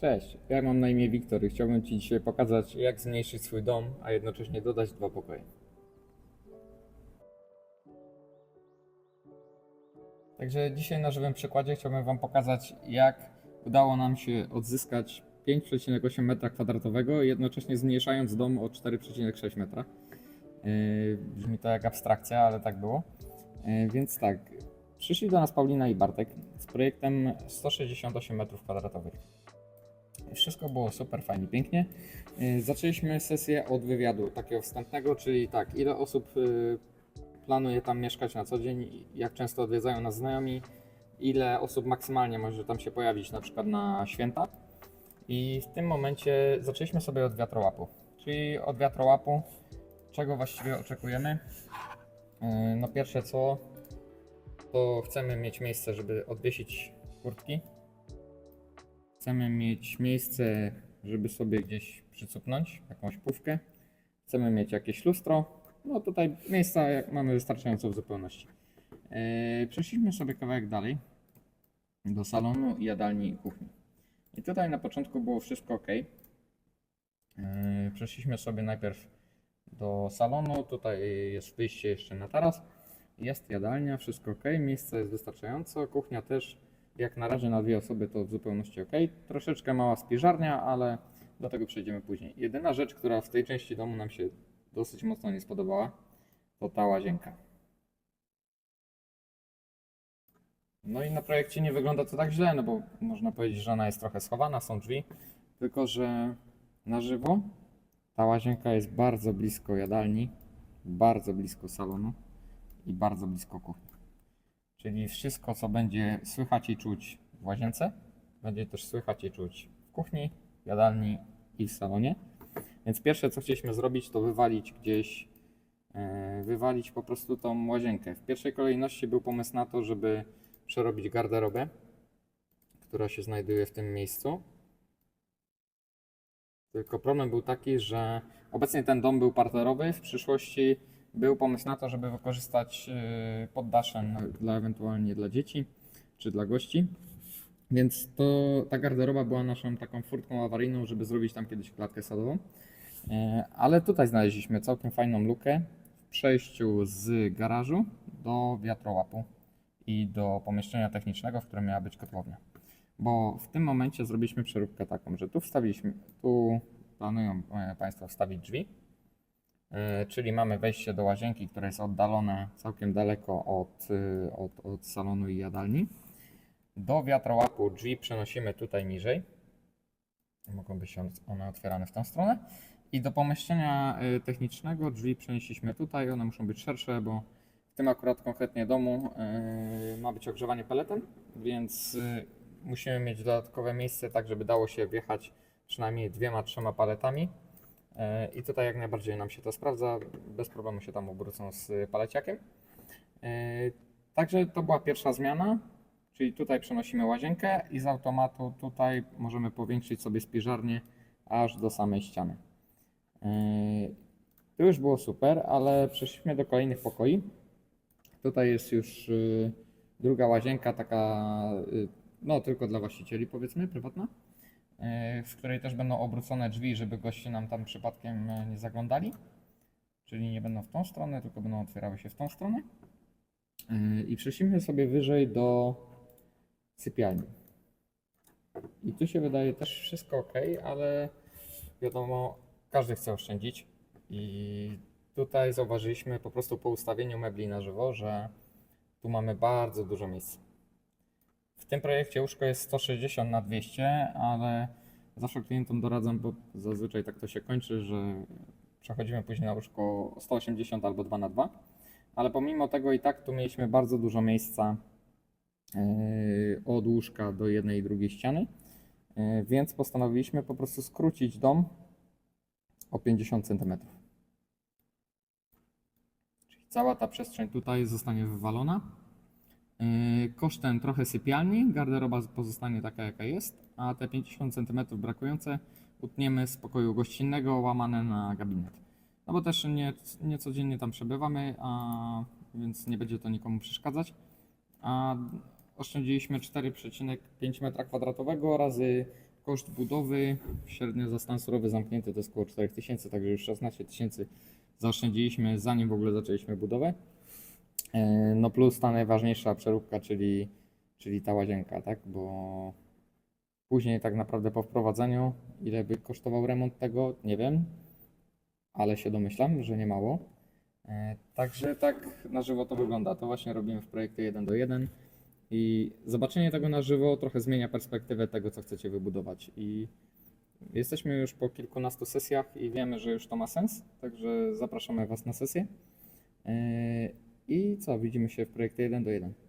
Cześć, ja mam na imię Wiktor i chciałbym Ci dzisiaj pokazać, jak zmniejszyć swój dom, a jednocześnie dodać dwa pokoje. Także dzisiaj na żywym przykładzie chciałbym Wam pokazać, jak udało nam się odzyskać 5,8 m2, jednocześnie zmniejszając dom o 4,6 metra. Yy, Brzmi to jak abstrakcja, ale tak było. Yy, Więc tak, przyszli do nas Paulina i Bartek z projektem 168 m2. Wszystko było super, fajnie, pięknie. Yy, Zaczęliśmy sesję od wywiadu takiego wstępnego, czyli tak, ile osób yy, planuje tam mieszkać na co dzień, jak często odwiedzają nas znajomi, ile osób maksymalnie może tam się pojawić na przykład na święta. I w tym momencie zaczęliśmy sobie od wiatrołapu. Czyli od wiatrołapu, czego właściwie oczekujemy? Yy, No pierwsze co, to chcemy mieć miejsce, żeby odwiesić kurtki. Chcemy mieć miejsce, żeby sobie gdzieś przycupnąć, jakąś pówkę. Chcemy mieć jakieś lustro. No tutaj miejsca jak mamy wystarczająco w zupełności. Yy, przeszliśmy sobie kawałek dalej do salonu, jadalni i kuchni. I tutaj na początku było wszystko ok. Yy, przeszliśmy sobie najpierw do salonu. Tutaj jest wyjście jeszcze na taras. Jest jadalnia, wszystko ok. Miejsce jest wystarczająco. Kuchnia też, jak na razie na dwie osoby, to w zupełności ok. Troszeczkę mała spiżarnia, ale do tego przejdziemy później. Jedyna rzecz, która w tej części domu nam się dosyć mocno nie spodobała, to ta łazienka. No i na projekcie nie wygląda to tak źle, no bo można powiedzieć, że ona jest trochę schowana, są drzwi, tylko że na żywo ta łazienka jest bardzo blisko jadalni, bardzo blisko salonu i bardzo blisko kuchni. Czyli wszystko, co będzie słychać i czuć w łazience, będzie też słychać i czuć w kuchni, jadalni i w salonie. Więc pierwsze, co chcieliśmy zrobić, to wywalić gdzieś, e, wywalić po prostu tą łazienkę. W pierwszej kolejności był pomysł na to, żeby przerobić garderobę, która się znajduje w tym miejscu. Tylko problem był taki, że obecnie ten dom był parterowy, w przyszłości był pomysł na to, żeby wykorzystać e, poddasze dla ewentualnie dla dzieci czy dla gości. Więc to ta garderoba była naszą taką furtką awaryjną, żeby zrobić tam kiedyś klatkę sadową. E, Ale tutaj znaleźliśmy całkiem fajną lukę w przejściu z garażu do wiatrołapu i do pomieszczenia technicznego, w którym miała być kotłownia. Bo w tym momencie zrobiliśmy przeróbkę taką, że tu wstawiliśmy, tu planują e, Państwo wstawić drzwi, czyli mamy wejście do łazienki, które jest oddalone całkiem daleko od, e, od, od salonu i jadalni. Do wiatrołapu drzwi przenosimy tutaj niżej. Mogą być on- one otwierane w tą stronę. I do pomieszczenia y, technicznego drzwi przenieśliśmy tutaj. One muszą być szersze, bo w tym akurat konkretnie domu ma być ogrzewanie peletem, więc musimy mieć dodatkowe miejsce, tak żeby dało się wjechać przynajmniej dwiema, trzema paletami. Y, I tutaj jak najbardziej nam się to sprawdza. Bez problemu się tam obrócą z paleciakiem. Y, Także to była pierwsza zmiana. Czyli tutaj przenosimy łazienkę i z automatu tutaj możemy powiększyć sobie spiżarnię aż do samej ściany. Yy, To już było super, ale przeszliśmy do kolejnych pokoi. Tutaj jest już yy, druga łazienka, taka yy, no tylko dla właścicieli powiedzmy, prywatna, w której też będą obrócone drzwi, żeby goście nam tam przypadkiem yy, nie zaglądali. Czyli nie będą w tą stronę, tylko będą otwierały się w tą stronę. Yy, I przeszliśmy sobie wyżej do sypialni. I tu się wydaje też wszystko ok, ale wiadomo, każdy chce oszczędzić. I tutaj zauważyliśmy po prostu po ustawieniu mebli na żywo, że tu mamy bardzo dużo miejsca. W tym projekcie łóżko jest 160 na 200, ale zawsze klientom doradzam, bo zazwyczaj tak to się kończy, że przechodzimy później na łóżko 180 albo 2 na 2. Ale pomimo tego i tak tu mieliśmy bardzo dużo miejsca yy, od łóżka do jednej i drugiej ściany, Yy, więc postanowiliśmy po prostu skrócić dom o 50 cm. Czyli cała ta przestrzeń tutaj zostanie wywalona. Yy, Kosztem trochę sypialni, garderoba pozostanie taka jaka jest, a te 50 cm brakujące utniemy z pokoju gościnnego łamane na gabinet. No bo też nie, nie codziennie tam przebywamy, a, więc nie będzie to nikomu przeszkadzać. A oszczędziliśmy 4,5 m2 razy koszt budowy średnio za stan surowy zamknięty to jest około 4000, także już 16 tysięcy zaoszczędziliśmy zanim w ogóle zaczęliśmy budowę. E, No plus ta najważniejsza przeróbka, czyli, czyli ta łazienka, tak? Bo później tak naprawdę po wprowadzeniu, ile by kosztował remont tego, nie wiem, ale się domyślam, że nie mało. E, Także tak na żywo to wygląda. To właśnie robimy w projekcie 1 do 1 i zobaczenie tego na żywo trochę zmienia perspektywę tego, co chcecie wybudować. I jesteśmy już po kilkunastu sesjach i wiemy, że już to ma sens, także zapraszamy Was na sesję. I co, widzimy się w projekcie 1 do 1.